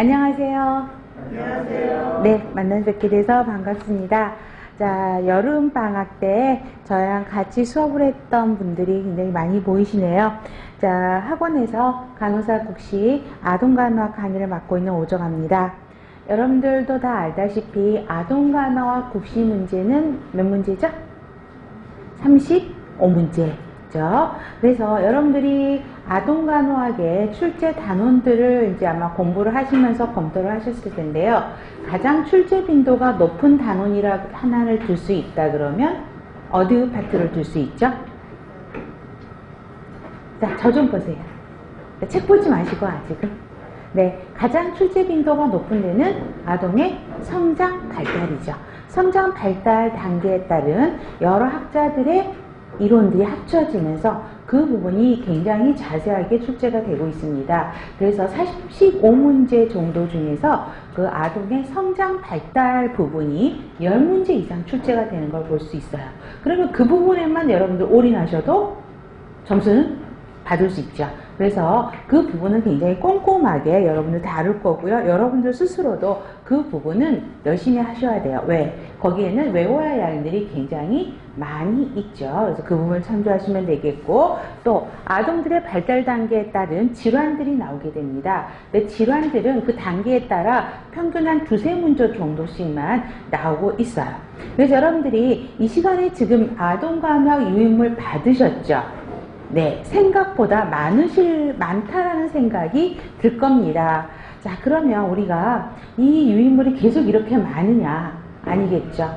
안녕하세요. 안녕하세요. 네, 만나 뵙게 돼서 반갑습니다. 자, 여름 방학 때 저랑 같이 수업을 했던 분들이 굉장히 많이 보이시네요. 자, 학원에서 간호사 국시 아동간호학 강의를 맡고 있는 오정아입니다. 여러분들도 다 알다시피 아동간호학 국시 문제는 몇 문제죠? 35문제 죠. 그래서 여러분들이 아동간호학의 출제 단원들을 이제 아마 공부를 하시면서 검토를 하셨을 텐데요. 가장 출제 빈도가 높은 단원이라 하나를 들수 있다 그러면 어디 파트를 들수 있죠? 자, 저 좀 보세요. 책 보지 마시고 아직은. 네, 가장 출제 빈도가 높은 데는 아동의 성장 발달이죠. 성장 발달 단계에 따른 여러 학자들의 이론들이 합쳐지면서 그 부분이 굉장히 자세하게 출제가 되고 있습니다. 그래서 45문제 정도 중에서 그 아동의 성장 발달 부분이 10문제 이상 출제가 되는 걸 볼 수 있어요. 그러면 그 부분에만 여러분들 올인하셔도 점수는 받을 수 있죠. 그래서 그 부분은 굉장히 꼼꼼하게 여러분들 다룰 거고요. 여러분들 스스로도 그 부분은 열심히 하셔야 돼요. 왜? 거기에는 외워야 할 일들이 굉장히 많이 있죠. 그래서 그 부분을 참조하시면 되겠고, 또 아동들의 발달 단계에 따른 질환들이 나오게 됩니다. 근데 질환들은 그 단계에 따라 평균 한 두세 문제 정도씩만 나오고 있어요. 그래서 여러분들이 이 시간에 지금 아동감학 유인물 받으셨죠? 네, 생각보다 많으실, 많다라는 생각이 들 겁니다. 자, 그러면 우리가 이 유인물이 계속 이렇게 많으냐? 아니겠죠.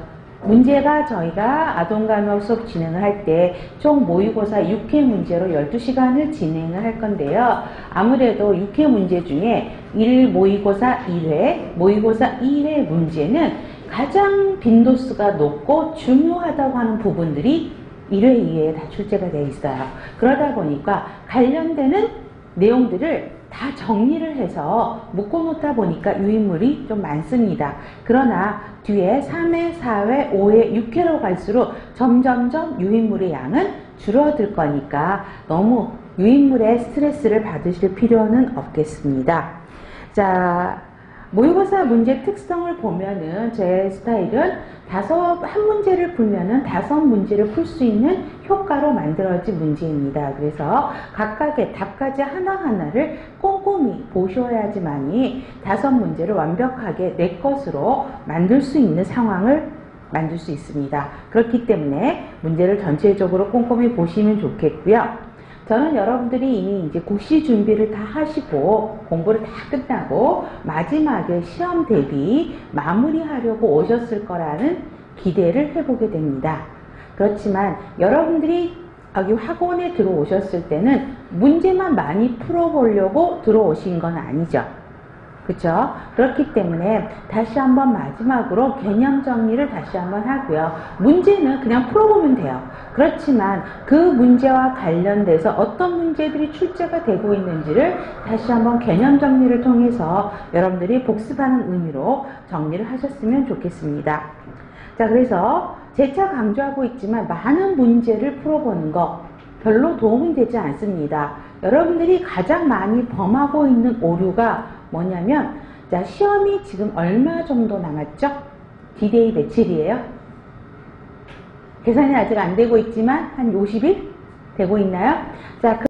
문제가 저희가 아동간호 수업 진행을 할 때 총 모의고사 6회 문제로 12시간을 진행을 할 건데요. 아무래도 6회 문제 중에 1 모의고사 1회, 모의고사 2회 문제는 가장 빈도수가 높고 중요하다고 하는 부분들이 1회, 2회에 다 출제가 되어 있어요. 그러다 보니까 관련되는 내용들을 다 정리를 해서 묶어놓다 보니까 유인물이 좀 많습니다. 그러나 뒤에 3회, 4회, 5회, 6회로 갈수록 점점점 유인물의 양은 줄어들 거니까 너무 유인물에 스트레스를 받으실 필요는 없겠습니다. 자, 모의고사 문제 특성을 보면은 제 스타일은 다섯 한 문제를 풀면은 다섯 문제를 풀 수 있는 효과로 만들어진 문제입니다. 그래서 각각의 답까지 하나하나를 꼼꼼히 보셔야지만이 다섯 문제를 완벽하게 내 것으로 만들 수 있는 상황을 만들 수 있습니다. 그렇기 때문에 문제를 전체적으로 꼼꼼히 보시면 좋겠고요. 저는 여러분들이 이미 이제 국시 준비를 다 하시고 공부를 다 끝나고 마지막에 시험 대비 마무리하려고 오셨을 거라는 기대를 해보게 됩니다. 그렇지만 여러분들이 여기 학원에 들어오셨을 때는 문제만 많이 풀어보려고 들어오신 건 아니죠. 그쵸? 그렇기 때문에 다시 한번 마지막으로 개념 정리를 다시 한번 하고요. 문제는 그냥 풀어보면 돼요. 그렇지만 그 문제와 관련돼서 어떤 문제들이 출제가 되고 있는지를 다시 한번 개념 정리를 통해서 여러분들이 복습하는 의미로 정리를 하셨으면 좋겠습니다. 자, 그래서 재차 강조하고 있지만 많은 문제를 풀어보는 거 별로 도움이 되지 않습니다. 여러분들이 가장 많이 범하고 있는 오류가 뭐냐면 자 시험이 지금 얼마 정도 남았죠? 디데이 며칠이에요? 계산이 아직 안 되고 있지만 한 50일 되고 있나요? 자, 그